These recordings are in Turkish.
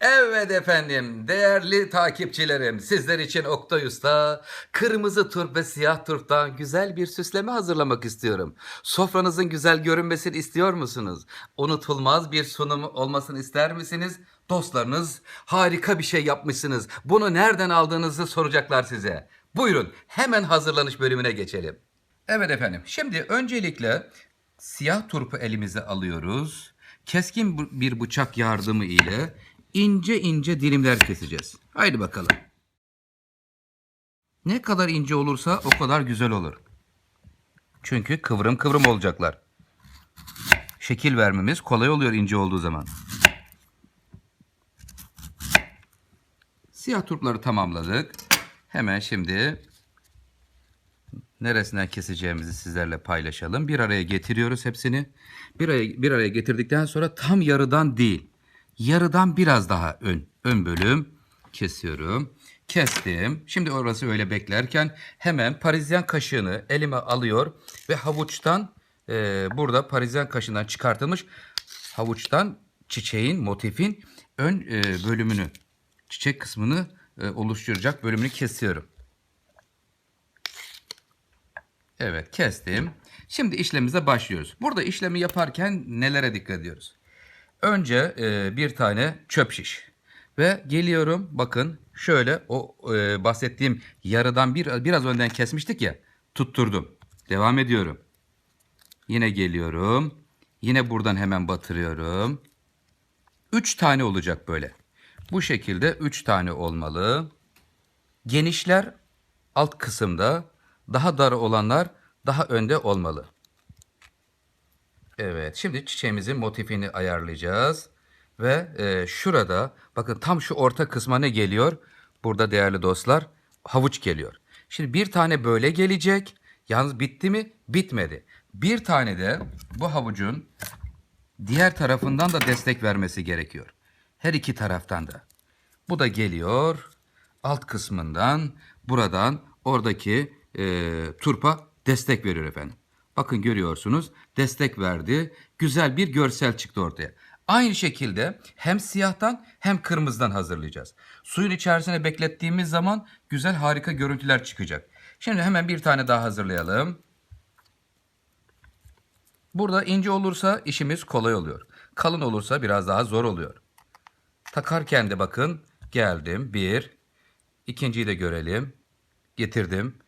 Evet efendim, değerli takipçilerim, sizler için Oktay Usta, kırmızı turp ve siyah turptan güzel bir süsleme hazırlamak istiyorum. Sofranızın güzel görünmesini istiyor musunuz? Unutulmaz bir sunum olmasını ister misiniz? Dostlarınız harika bir şey yapmışsınız. Bunu nereden aldığınızı soracaklar size. Buyurun, hemen hazırlanış bölümüne geçelim. Evet efendim, şimdi öncelikle siyah turpu elimize alıyoruz. Keskin bir bıçak yardımı ile ince ince dilimler keseceğiz. Haydi bakalım. Ne kadar ince olursa o kadar güzel olur. Çünkü kıvrım kıvrım olacaklar. Şekil vermemiz kolay oluyor ince olduğu zaman. Siyah turpları tamamladık. Hemen şimdi neresinden keseceğimizi sizlerle paylaşalım. Bir araya getiriyoruz hepsini. Bir araya, bir araya getirdikten sonra tam yarıdan değil, yarıdan biraz daha ön, ön bölüm kesiyorum. Kestim. Şimdi orası öyle beklerken hemen parizyen kaşığını elime alıyor ve havuçtan e, burada parizyen kaşığından çıkartılmış havuçtan çiçeğin, motifin ön e, bölümünü, çiçek kısmını e, oluşturacak bölümünü kesiyorum. Evet kestim. Şimdi işlemimize başlıyoruz. Burada işlemi yaparken nelere dikkat ediyoruz? Önce e, bir tane çöp şiş. Ve geliyorum bakın şöyle o e, bahsettiğim yarıdan bir, biraz önden kesmiştik ya tutturdum. Devam ediyorum. Yine geliyorum. Yine buradan hemen batırıyorum. 3 tane olacak böyle. Bu şekilde 3 tane olmalı. Genişler alt kısımda, daha dar olanlar daha önde olmalı. Evet, şimdi çiçeğimizin motifini ayarlayacağız. Ve e, şurada, bakın tam şu orta kısma ne geliyor? Burada değerli dostlar, havuç geliyor. Şimdi bir tane böyle gelecek. Yalnız bitti mi? Bitmedi. Bir tane de bu havucun diğer tarafından da destek vermesi gerekiyor. Her iki taraftan da. Bu da geliyor alt kısmından buradan oradaki e, turpa destek veriyor efendim. Bakın görüyorsunuz destek verdi. Güzel bir görsel çıktı ortaya. Aynı şekilde hem siyahtan hem kırmızıdan hazırlayacağız. Suyun içerisine beklettiğimiz zaman güzel harika görüntüler çıkacak. Şimdi hemen bir tane daha hazırlayalım. Burada ince olursa işimiz kolay oluyor. Kalın olursa biraz daha zor oluyor. Takarken de bakın geldim. Bir. İkinciyi de görelim. Getirdim.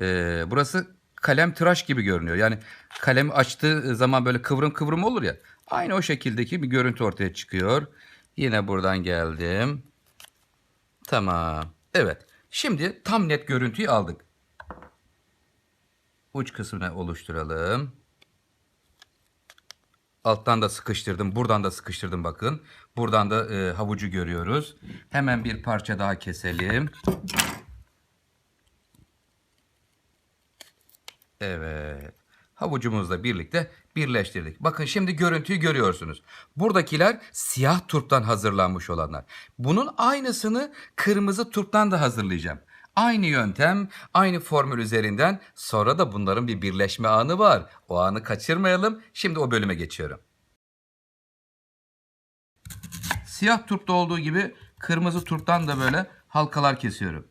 Ee, burası kalem tıraş gibi görünüyor. Yani kalemi açtığı zaman böyle kıvrım kıvrım olur ya. Aynı o şekildeki bir görüntü ortaya çıkıyor. Yine buradan geldim. Tamam. Evet. Şimdi tam net görüntüyü aldık. Uç kısmını oluşturalım. Alttan da sıkıştırdım. Buradan da sıkıştırdım bakın. Buradan da e, havucu görüyoruz. Hemen bir parça daha keselim. Evet. Havucumuzla birlikte birleştirdik. Bakın şimdi görüntüyü görüyorsunuz. Buradakiler siyah turptan hazırlanmış olanlar. Bunun aynısını kırmızı turptan da hazırlayacağım. Aynı yöntem, aynı formül üzerinden sonra da bunların bir birleşme anı var. O anı kaçırmayalım. Şimdi o bölüme geçiyorum. Siyah turpta olduğu gibi kırmızı turptan da böyle halkalar kesiyorum.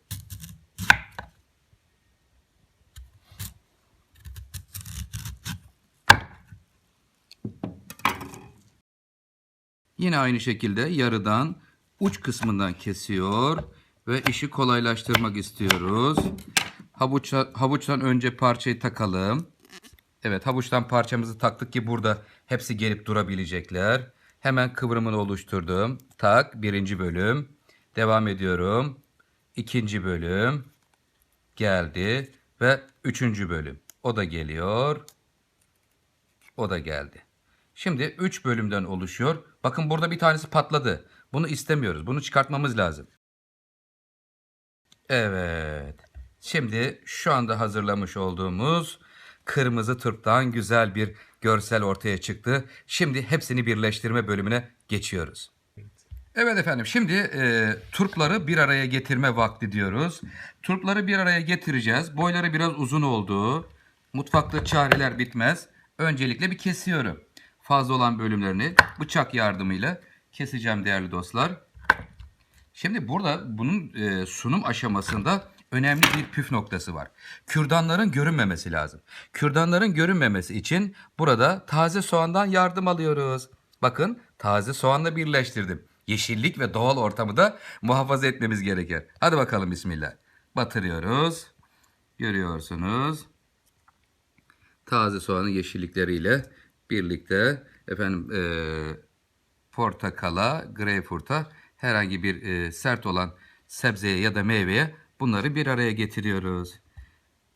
Yine aynı şekilde yarıdan uç kısmından kesiyor ve işi kolaylaştırmak istiyoruz. Havuça, havuçtan önce parçayı takalım. Evet havuçtan parçamızı taktık ki burada hepsi gelip durabilecekler. Hemen kıvrımını oluşturdum. Tak birinci bölüm. Devam ediyorum. İkinci bölüm. Geldi. Ve üçüncü bölüm. O da geliyor. O da geldi. Şimdi 3 bölümden oluşuyor. Bakın burada bir tanesi patladı. Bunu istemiyoruz. Bunu çıkartmamız lazım. Evet. Şimdi şu anda hazırlamış olduğumuz kırmızı turptan güzel bir görsel ortaya çıktı. Şimdi hepsini birleştirme bölümüne geçiyoruz. Evet efendim şimdi e, turpları bir araya getirme vakti diyoruz. Turpları bir araya getireceğiz. Boyları biraz uzun olduğu, mutfakta çareler bitmez. Öncelikle bir kesiyorum. Fazla olan bölümlerini bıçak yardımıyla keseceğim değerli dostlar. Şimdi burada bunun e, sunum aşamasında önemli bir püf noktası var. Kürdanların görünmemesi lazım. Kürdanların görünmemesi için burada taze soğandan yardım alıyoruz. Bakın taze soğanla birleştirdim. Yeşillik ve doğal ortamı da muhafaza etmemiz gerekir. Hadi bakalım bismillah. Batırıyoruz. Görüyorsunuz. Taze soğanın yeşillikleriyle birlikte efendim e, portakala, greyfurta herhangi bir e, sert olan sebzeye ya da meyveye bunları bir araya getiriyoruz.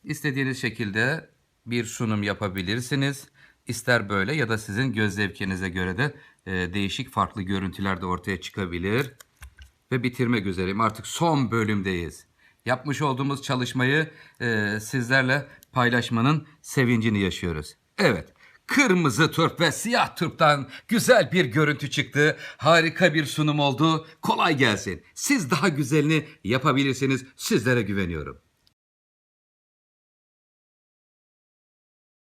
İstediğiniz şekilde bir sunum yapabilirsiniz. İster böyle ya da sizin göz zevkinize göre de e, değişik farklı görüntüler de ortaya çıkabilir. Ve bitirmek üzereyim. Artık son bölümdeyiz. Yapmış olduğumuz çalışmayı e, sizlerle paylaşmanın sevincini yaşıyoruz. Evet. Kırmızı turp ve siyah turptan güzel bir görüntü çıktı. Harika bir sunum oldu. Kolay gelsin. Siz daha güzelini yapabilirsiniz. Sizlere güveniyorum.